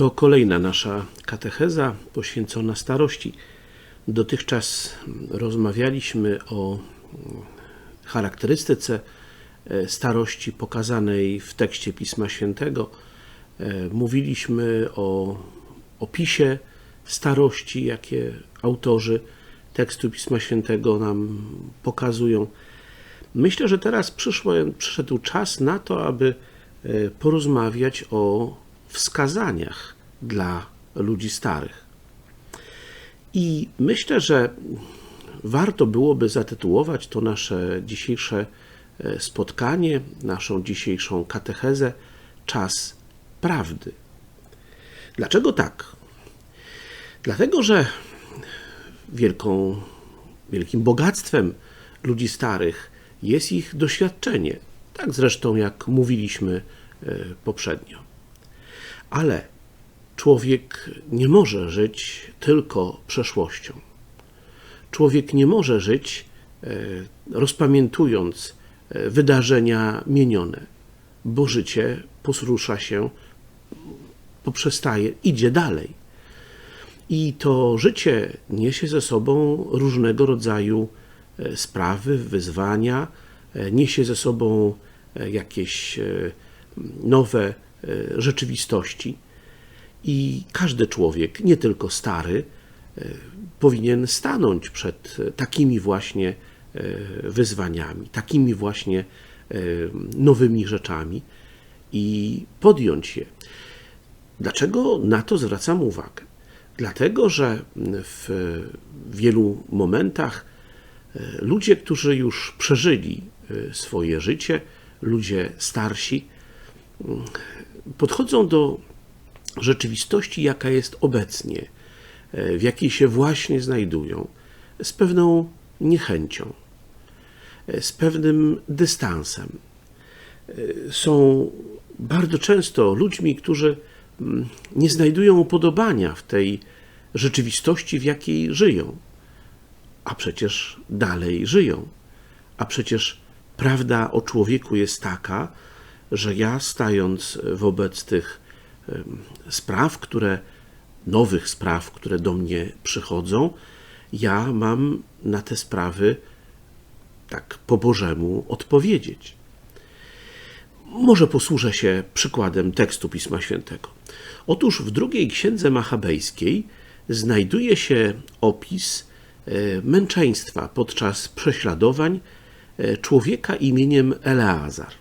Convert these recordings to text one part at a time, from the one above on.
To kolejna nasza katecheza poświęcona starości. Dotychczas rozmawialiśmy o charakterystyce e, starości pokazanej w tekście Pisma Świętego. E, Mówiliśmy o opisie starości, jakie autorzy tekstu Pisma Świętego nam pokazują. Myślę, że teraz przyszło, przyszedł czas na to, aby e, porozmawiać o wskazaniach dla ludzi starych. I myślę, że warto byłoby zatytułować to nasze dzisiejsze e, spotkanie, naszą dzisiejszą katechezę Czas Prawdy. Dlaczego tak? Dlatego, że wielką, wielkim bogactwem ludzi starych jest ich doświadczenie. Tak zresztą, jak mówiliśmy e, poprzednio. Ale człowiek nie może żyć tylko przeszłością. Człowiek nie może żyć e, rozpamiętując e, wydarzenia mienione, bo życie posrusza się, poprzestaje, idzie dalej. I to życie niesie ze sobą różnego rodzaju e, sprawy, wyzwania, niesie ze sobą jakieś nowe rzeczywistości. I każdy człowiek, nie tylko stary, powinien stanąć przed takimi właśnie wyzwaniami, takimi właśnie nowymi rzeczami i podjąć je. Dlaczego na to zwracam uwagę? Dlatego, że w wielu momentach ludzie, którzy już przeżyli swoje życie, ludzie starsi, podchodzą do rzeczywistości, jaka jest obecnie, w jakiej się właśnie znajdują, z pewną niechęcią, z pewnym dystansem. Są bardzo często ludźmi, którzy mm, nie znajdują upodobania w tej rzeczywistości, w jakiej żyją, a przecież dalej żyją. A przecież prawda o człowieku jest taka, że ja stając wobec tych spraw, które, nowych spraw, które do mnie przychodzą, ja mam na te sprawy tak po Bożemu odpowiedzieć. Może posłużę się przykładem tekstu Pisma Świętego. Otóż w drugiej księdze machabejskiej znajduje się opis e, męczeństwa podczas prześladowań e, człowieka imieniem Eleazar.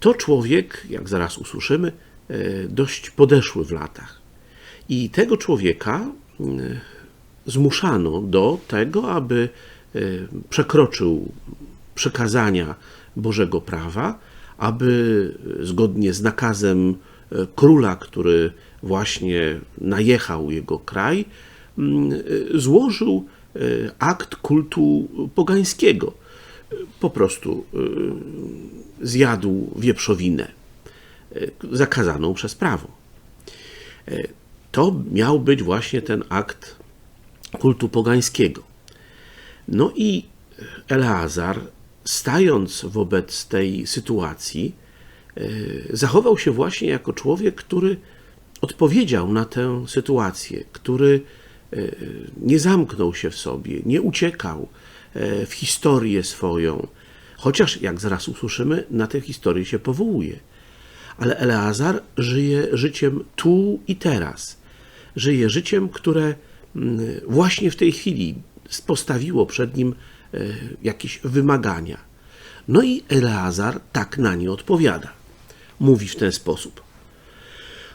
To człowiek, jak zaraz usłyszymy, e, dość podeszły w latach. I tego człowieka zmuszano do tego, aby przekroczył przekazania Bożego prawa, aby zgodnie z nakazem e, króla, który właśnie najechał jego kraj, e, złożył e, akt kultu pogańskiego. Po prostu zjadł wieprzowinę zakazaną przez prawo. To miał być właśnie ten akt kultu pogańskiego. No i Eleazar stając wobec tej sytuacji, zachował się właśnie jako człowiek, który odpowiedział na tę sytuację, który nie zamknął się w sobie, nie uciekał e, w historię swoją, chociaż, jak zaraz usłyszymy, na tę historię się powołuje. Ale Eleazar żyje życiem tu i teraz. Żyje życiem, które mm, właśnie w tej chwili postawiło przed nim E, jakieś wymagania. No i Eleazar tak na nie odpowiada. Mówi w ten sposób: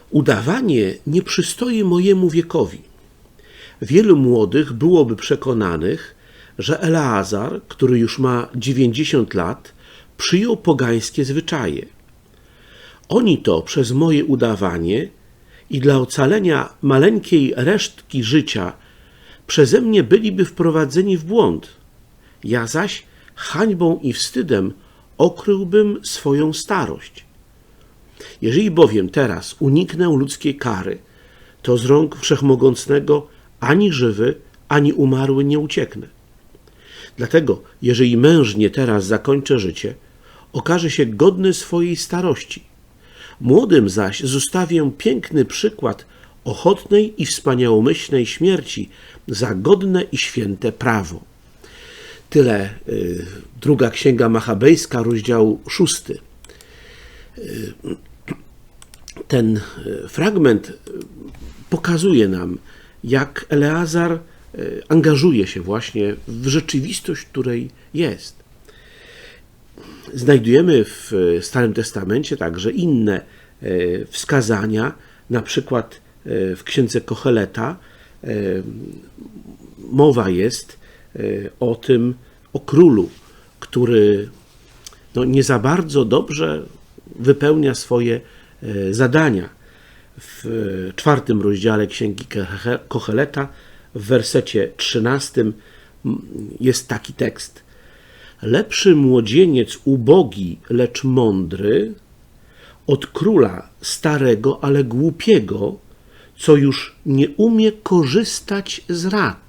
Udawanie nie przystoi mojemu wiekowi. Wielu młodych byłoby przekonanych, że Eleazar, który już ma 90 lat, przyjął pogańskie zwyczaje. Oni to przez moje udawanie i dla ocalenia maleńkiej resztki życia przeze mnie byliby wprowadzeni w błąd ja zaś hańbą i wstydem okryłbym swoją starość. Jeżeli bowiem teraz uniknę ludzkiej kary, to z rąk wszechmogącnego ani żywy, ani umarły nie ucieknę. Dlatego, jeżeli mężnie teraz zakończę życie, okaże się godny swojej starości, Młodym zaś zostawię piękny przykład ochotnej i wspaniałomyślnej śmierci za godne i święte prawo. Tyle y, druga księga machabejska, rozdział szósty. Y, ten y, fragment pokazuje nam, jak Eleazar angażuje się właśnie w rzeczywistość, której jest. Znajdujemy w Starym Testamencie także inne wskazania, na przykład w księdze Kocheleta mowa jest o tym, o królu, który no, nie za bardzo dobrze wypełnia swoje e, zadania. W czwartym rozdziale Księgi Kocheleta, w wersecie trzynastym jest taki tekst. Lepszy młodzieniec ubogi, lecz mądry, od króla starego, ale głupiego, co już nie umie korzystać z rad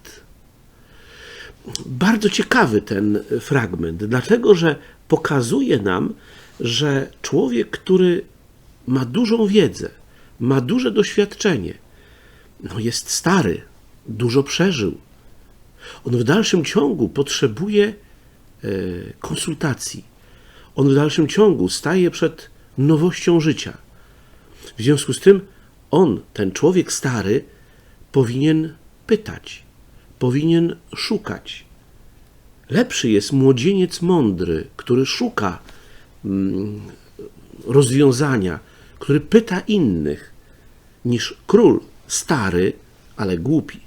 bardzo ciekawy ten fragment, dlatego że pokazuje nam, że człowiek, który ma dużą wiedzę, ma duże doświadczenie, no jest stary, dużo przeżył. On w dalszym ciągu potrzebuje e, konsultacji. On w dalszym ciągu staje przed nowością życia. W związku z tym on, ten człowiek stary, powinien pytać, powinien szukać. Lepszy jest młodzieniec mądry, który szuka mm, rozwiązania, który pyta innych, niż król stary, ale głupi,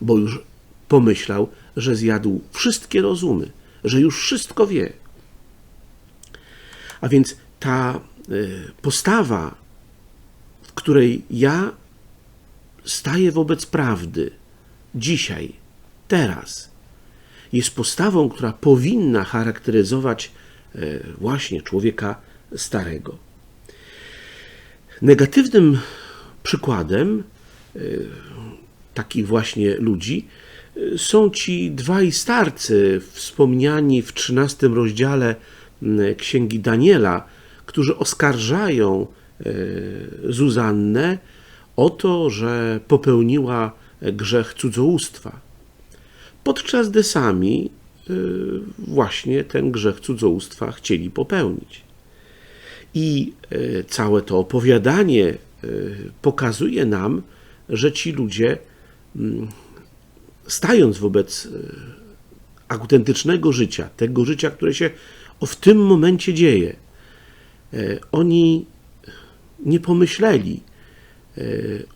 bo już pomyślał, że zjadł wszystkie rozumy, że już wszystko wie. A więc ta y, postawa, w której ja staję wobec prawdy dzisiaj, teraz, jest postawą, która powinna charakteryzować e, właśnie człowieka starego. Negatywnym przykładem e, takich właśnie ludzi e, są ci dwaj starcy wspomniani w XIII rozdziale Księgi Daniela, którzy oskarżają Zuzannę o to, że popełniła grzech cudzołóstwa podczas gdy sami właśnie ten grzech cudzołóstwa chcieli popełnić. I y, całe to opowiadanie y, pokazuje nam, że ci ludzie, mm, stając wobec autentycznego życia, tego życia, które się w tym momencie dzieje, oni nie pomyśleli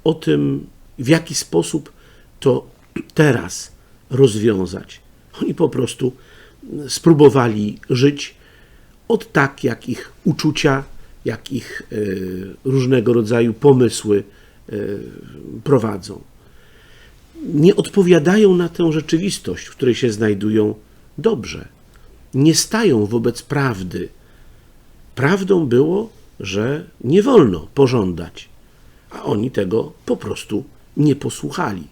o tym, w jaki sposób to teraz rozwiązać. Oni po prostu spróbowali żyć od tak, jak ich uczucia, jak ich e, różnego rodzaju pomysły e, prowadzą. Nie odpowiadają na tę rzeczywistość, w której się znajdują dobrze. Nie stają wobec prawdy. Prawdą było, że nie wolno pożądać, a oni tego po prostu nie posłuchali.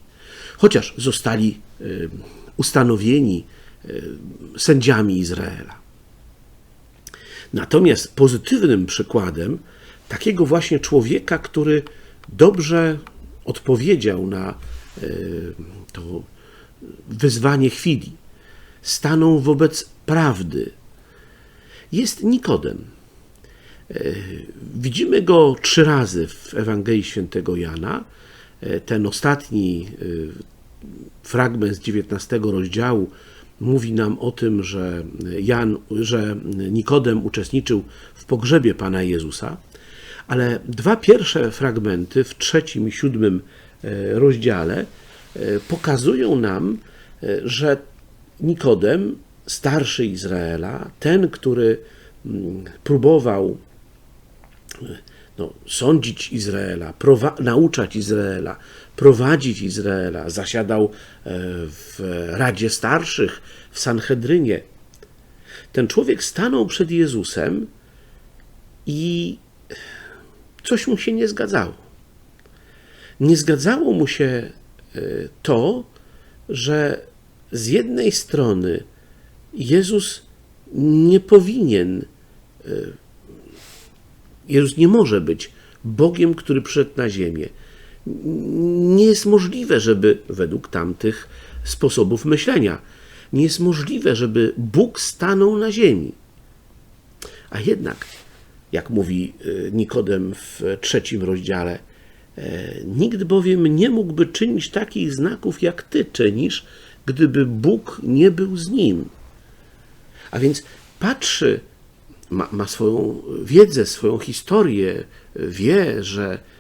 Chociaż zostali Y, ustanowieni sędziami Izraela. Natomiast pozytywnym przykładem takiego właśnie człowieka, który dobrze odpowiedział na y, to wyzwanie chwili, stanął wobec prawdy, jest Nikodem. Widzimy go trzy razy w Ewangelii Świętego Jana. Ten ostatni fragment z 19 rozdziału mówi nam o tym, że Jan, że Nikodem uczestniczył w pogrzebie Pana Jezusa, ale dwa pierwsze fragmenty w trzecim i siódmym e, rozdziale e, pokazują nam, e, że Nikodem, starszy Izraela, ten, który mm, próbował no, sądzić Izraela, nauczać Izraela, prowadzić Izraela, zasiadał e, w Radzie Starszych, w Sanhedrynie. Ten człowiek stanął przed Jezusem i coś mu się nie zgadzało. Nie zgadzało mu się e, to, że z jednej strony Jezus nie powinien e, Jezus nie może być Bogiem, który przyszedł na ziemię. Nie jest możliwe, żeby według tamtych sposobów myślenia, nie jest możliwe, żeby Bóg stanął na ziemi. A jednak, jak mówi y, Nikodem w trzecim rozdziale, e, nikt bowiem nie mógłby czynić takich znaków, jak ty czynisz, gdyby Bóg nie był z nim. A więc patrzy, ma, ma swoją wiedzę, swoją historię, wie, że e,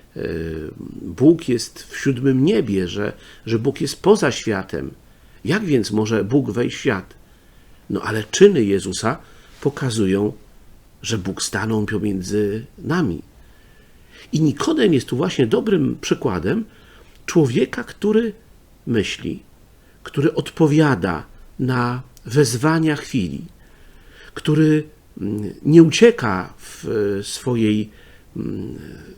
Bóg jest w siódmym niebie, że, że Bóg jest poza światem. Jak więc może Bóg wejść w świat? No ale czyny Jezusa pokazują, że Bóg stanął pomiędzy nami. I Nikodem jest tu właśnie dobrym przykładem człowieka, który myśli, który odpowiada na wezwania chwili, który mm, nie ucieka w swojej, mm, w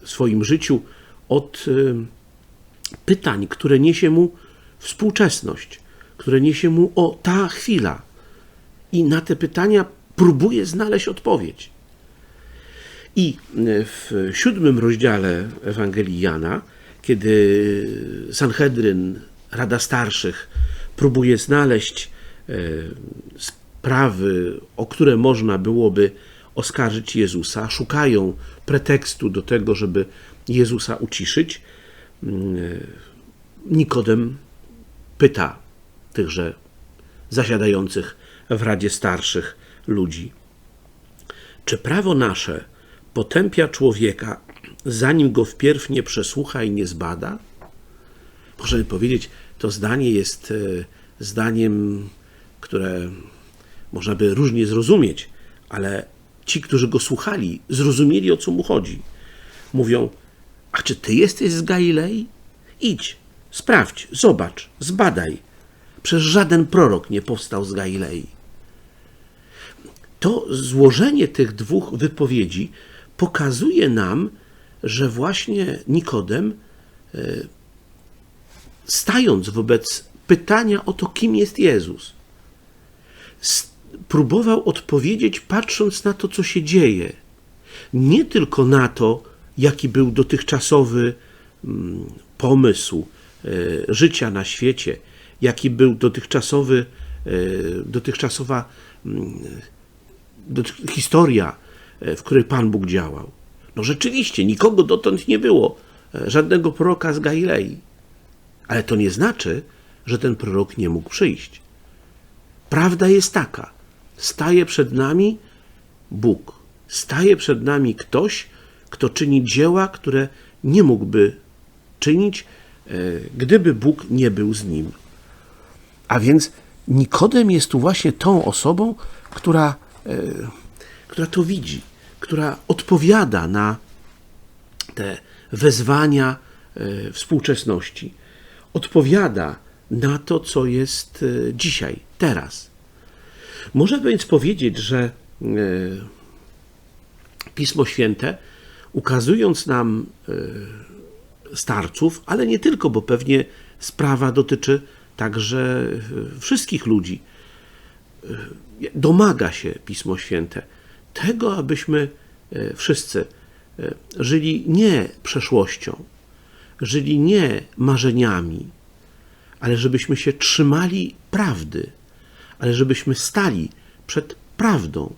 swoim życiu od y, pytań, które niesie mu współczesność, które niesie mu o ta chwila. I na te pytania próbuje znaleźć odpowiedź. I y, w siódmym rozdziale Ewangelii Jana, kiedy Sanhedryn, Rada Starszych, próbuje znaleźć e, sprawy, o które można byłoby oskarżyć Jezusa, szukają pretekstu do tego, żeby Jezusa uciszyć. Mm, Nikodem pyta tychże zasiadających w Radzie Starszych ludzi: Czy prawo nasze potępia człowieka, zanim go wpierw nie przesłucha i nie zbada? Możemy powiedzieć, to zdanie jest e, zdaniem, które można by różnie zrozumieć, ale ci, którzy go słuchali, zrozumieli o co mu chodzi. Mówią: A czy ty jesteś z Galilei? Idź, sprawdź, zobacz, zbadaj. Przecież żaden prorok nie powstał z Galilei. To złożenie tych dwóch wypowiedzi pokazuje nam, że właśnie Nikodem, e, stając wobec pytania o to, kim jest Jezus. Próbował odpowiedzieć, patrząc na to, co się dzieje. Nie tylko na to, jaki był dotychczasowy mm, pomysł e, życia na świecie, jaki był dotychczasowy, e, dotychczasowa mm, historia, e, w której Pan Bóg działał. No rzeczywiście, nikogo dotąd nie było, żadnego proroka z Galilei. Ale to nie znaczy, że ten prorok nie mógł przyjść. Prawda jest taka: staje przed nami Bóg, staje przed nami ktoś, kto czyni dzieła, które nie mógłby czynić, e, gdyby Bóg nie był z nim. A więc Nikodem jest tu właśnie tą osobą, która, e, która to widzi, która odpowiada na te wezwania e, współczesności. Odpowiada na to, co jest dzisiaj, teraz. Można więc powiedzieć, że e, Pismo Święte, ukazując nam e, starców, ale nie tylko, bo pewnie sprawa dotyczy także wszystkich ludzi, domaga się Pismo Święte tego, abyśmy wszyscy żyli nie przeszłością, żyli nie marzeniami, ale żebyśmy się trzymali prawdy, ale żebyśmy stali przed prawdą.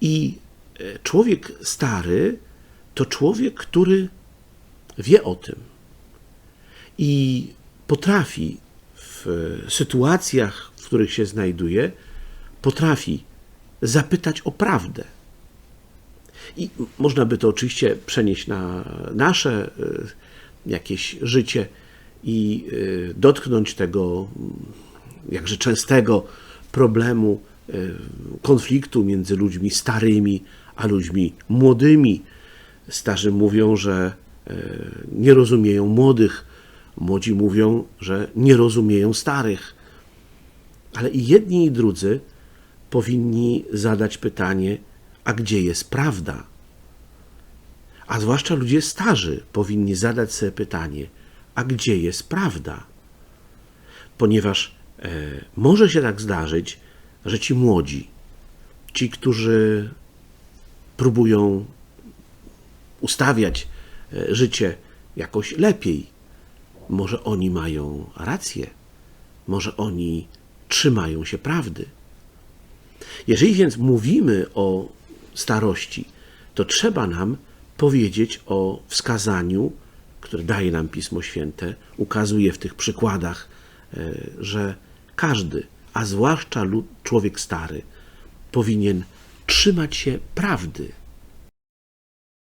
I e, człowiek stary to człowiek, który wie o tym i potrafi w sytuacjach, w których się znajduje, potrafi zapytać o prawdę. I można by to oczywiście przenieść na nasze e, jakieś życie i dotknąć tego jakże częstego problemu y, konfliktu między ludźmi starymi a ludźmi młodymi. Starzy mówią, że y, nie rozumieją młodych, młodzi mówią, że nie rozumieją starych. Ale i jedni, i drudzy powinni zadać pytanie: a gdzie jest prawda? A zwłaszcza ludzie starzy powinni zadać sobie pytanie: a gdzie jest prawda. Ponieważ e, może się tak zdarzyć, że ci młodzi, ci, którzy próbują ustawiać e, życie jakoś lepiej. Może oni mają rację, może oni trzymają się prawdy. Jeżeli więc mówimy o starości, to trzeba nam powiedzieć o wskazaniu, które daje nam Pismo Święte, ukazuje w tych przykładach, e, że każdy, a zwłaszcza człowiek stary, powinien trzymać się prawdy,